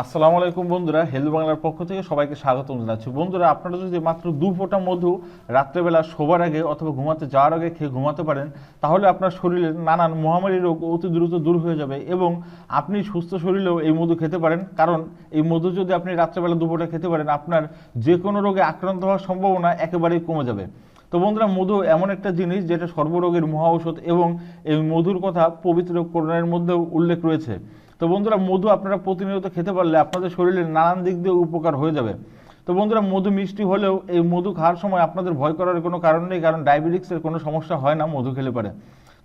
আসসালামু আলাইকুম বন্ধুরা হেলথ বাংলার পক্ষ থেকে সবাইকে স্বাগতম জানাচ্ছি। বন্ধুরা, আপনারা যদি মাত্র দু ফোঁটা মধু রাত্রেবেলা শোবার আগে অথবা ঘুমাতে যাওয়ার আগে খেয়ে ঘুমাতে পারেন, তাহলে আপনার শরীরের নানান মহামারী রোগ অতি দ্রুত দূর হয়ে যাবে এবং আপনি সুস্থ শরীরেও এই মধু খেতে পারেন। কারণ এই মধু যদি আপনি রাত্রেবেলা দু ফোঁটা খেতে পারেন, আপনার যে কোনো রোগে আক্রান্ত হওয়ার সম্ভাবনা একেবারেই কমে যাবে। তো বন্ধুরা, মধু এমন একটা জিনিস যেটা সর্বরোগের মহা ঔষধ এবং এই মধুর কথা পবিত্র কোরআনের মধ্যেও উল্লেখ রয়েছে। তো বন্ধুরা, মধু আপনারা প্রতিনিয়ত খেতে পারলে আপনাদের শরীরের নানান দিক দিয়ে উপকার হয়ে যাবে। তো বন্ধুরা, মধু মিষ্টি হলেও এই মধু খাওয়ার সময় আপনাদের ভয় করার কোনো কারণ নেই, কারণ ডায়াবেটিক্সের কোনো সমস্যা হয় না মধু খেলে পারে।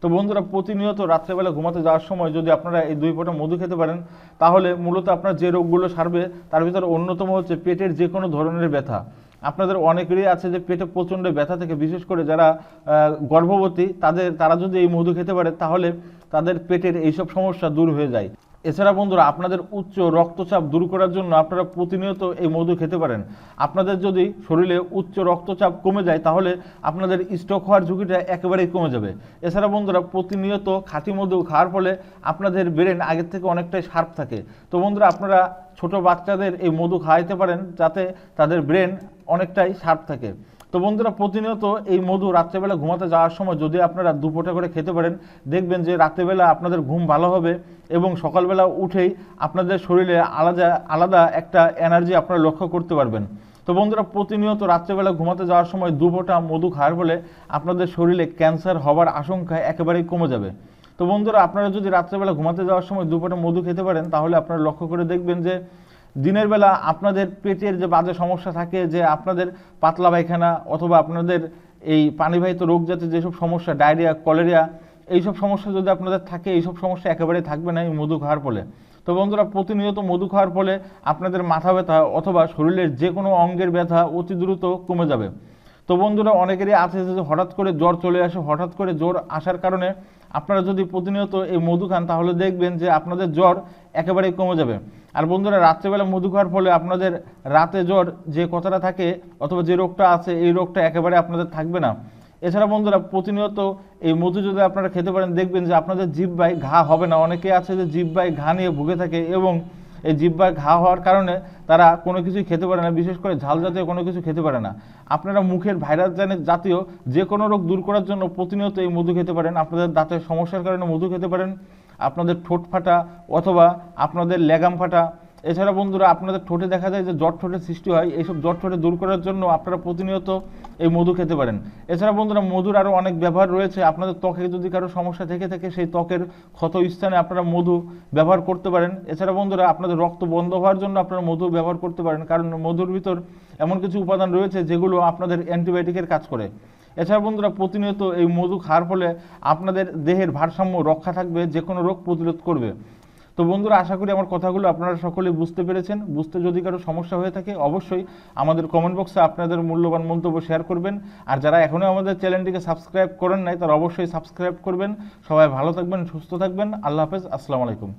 তো বন্ধুরা, প্রতিনিয়ত রাত্রেবেলা ঘুমাতে যাওয়ার সময় যদি আপনারা এই দুই ফোঁটা মধু খেতে পারেন, তাহলে মূলত আপনার যে রোগগুলো সারবে, তার ভিতরে অন্যতম হচ্ছে পেটের যে কোনো ধরনের ব্যথা। আপনাদের অনেকেরই আছে যে পেটে প্রচণ্ড ব্যথা থেকে, বিশেষ করে যারা গর্ভবতী, তাদের, তারা যদি এই মধু খেতে পারে, তাহলে তাদের পেটের এইসব সমস্যা দূর হয়ে যায়। এছাড়া বন্ধুরা, আপনাদের উচ্চ রক্তচাপ দূর করার জন্য আপনারা প্রতিনিয়ত এই মধু খেতে পারেন। আপনাদের যদি শরীরে উচ্চ রক্তচাপ কমে যায়, তাহলে আপনাদের স্ট্রোক হওয়ার ঝুঁকিটা একেবারেই কমে যাবে। এছাড়া বন্ধুরা, প্রতিনিয়ত খাঁটি মধু খাওয়ার ফলে আপনাদের ব্রেন আগের থেকে অনেকটাই শার্প থাকে। তো বন্ধুরা, আপনারা ছোট বাচ্চাদের এই মধু খাওয়াইতে পারেন, যাতে তাদের ব্রেন অনেকটাই শার্প থাকে। তো বন্ধুরা প্রতিনিয়ত এই মধু রাত্রেবেলা ঘুমাতে যাওয়ার সময় যদি আপনারা দুপোটা করে খেতে পারেন, দেখবেন যে রাত্রেবেলা আপনাদের ঘুম ভালো হবে এবং সকালবেলা উঠেই আপনাদের শরীরে আলাদা আলাদা একটা এনার্জি আপনারা লক্ষ্য করতে পারবেন। তো বন্ধুরা প্রতিনিয়ত রাত্রেবেলা ঘুমাতে যাওয়ার সময় দুপোটা মধু খাওয়ার ফলে আপনাদের শরীরে ক্যান্সার হওয়ার আশঙ্কা একেবারেই কমে যাবে। তো বন্ধুরা আপনারা যদি রাত্রেবেলা ঘুমাতে যাওয়ার সময় দুপোটা মধু খেতে পারেন, তাহলে আপনারা লক্ষ্য করে দেখবেন যে দিনের বেলা আপনাদের পেটের যে বাজে সমস্যা থাকে, যে আপনাদের পাতলা পায়খানা অথবা আপনাদের এই পানিবাহিত রোগ জাতীয় যেসব সমস্যা, ডায়রিয়া, কলেরিয়া, এইসব সমস্যা যদি আপনাদের থাকে, এইসব সমস্যা একেবারে থাকবে না এই মধু খাওয়ার ফলে। তো বন্ধুরা, প্রতিনিয়ত মধু খাওয়ার ফলে আপনাদের মাথা ব্যথা অথবা শরীরের যে কোনো অঙ্গের ব্যথা অতি দ্রুত কমে যাবে। তো বন্ধুরা, অনেকেরই আছে যে হঠাৎ করে জ্বর চলে আসে, হঠাৎ করে জ্বর আসার কারণে আপনারা যদি প্রতিনিয়ত এই মধু খান, তাহলে দেখবেন যে আপনাদের জ্বর একেবারেই কমে যাবে। আর বন্ধুরা, রাত্রেবেলা মধু খাওয়ার ফলে আপনাদের রাতে জ্বর যে কথাটা থাকে, অথবা যে রোগটা আছে, এই রোগটা একেবারে আপনাদের থাকবে না। এছাড়া বন্ধুরা, প্রতিনিয়ত এই মধু যদি আপনারা খেতে পারেন, দেখবেন যে আপনাদের জিব্বায় ঘা হবে না। অনেকে আছে যে জিভ জিব্বায় ঘা নিয়ে ভুগে থাকে এবং এই জিব্বায় ঘা হওয়ার কারণে তারা কোনো কিছুই খেতে পারে না, বিশেষ করে ঝাল জাতীয় কোনো কিছু খেতে পারে না। আপনারা মুখের ভাইরাস জাতীয় যে কোনো রোগ দূর করার জন্য প্রতিনিয়ত এই মধু খেতে পারেন। আপনাদের দাঁতের সমস্যার কারণে মধু খেতে পারেন। আপনাদের ঠোঁট ফাটা অথবা আপনাদের লেগাম ফাটা। এছাড়া বন্ধুরা, আপনাদের ঠোঁটে দেখা যায় যে জট ঠোঁটের সৃষ্টি হয়। এইসব জট ঠোঁটে দূর করার জন্য আপনারা প্রতিনিয়ত এই মধু খেতে পারেন। এছাড়া বন্ধুরা, মধুর আরও অনেক ব্যবহার রয়েছে। আপনাদের ত্বকে যদি কারও সমস্যা থেকে থাকে, সেই ত্বকের ক্ষত স্থানে আপনারা মধু ব্যবহার করতে পারেন। এছাড়া বন্ধুরা, আপনাদের রক্ত বন্ধ হওয়ার জন্য আপনারা মধু ব্যবহার করতে পারেন। কারণ মধুর ভিতর এমন কিছু উপাদান রয়েছে, যেগুলো আপনাদের অ্যান্টিবায়োটিকের কাজ করে। এছাড়া বন্ধুরা, প্রতিনিয়ত এই মধু খাওয়ার ফলে আপনাদের দেহের ভারসাম্য রক্ষা থাকবে যে কোনো রোগ প্রতিরোধ করবে। তো বন্ধুরা, আশা করি আমার কথাগুলো আপনারা সকলে বুঝতে পেরেছেন। বুঝতে যদি কারও সমস্যা হয়ে থাকে, অবশ্যই আমাদের কমেন্ট বক্সে আপনাদের মূল্যবান মন্তব্য শেয়ার করবেন। আর যারা এখনও আমাদের চ্যানেলটিকে সাবস্ক্রাইব করেন নাই, তারা অবশ্যই সাবস্ক্রাইব করবেন। সবাই ভালো থাকবেন, সুস্থ থাকবেন। আল্লাহ হাফেজ, আসসালামু আলাইকুম।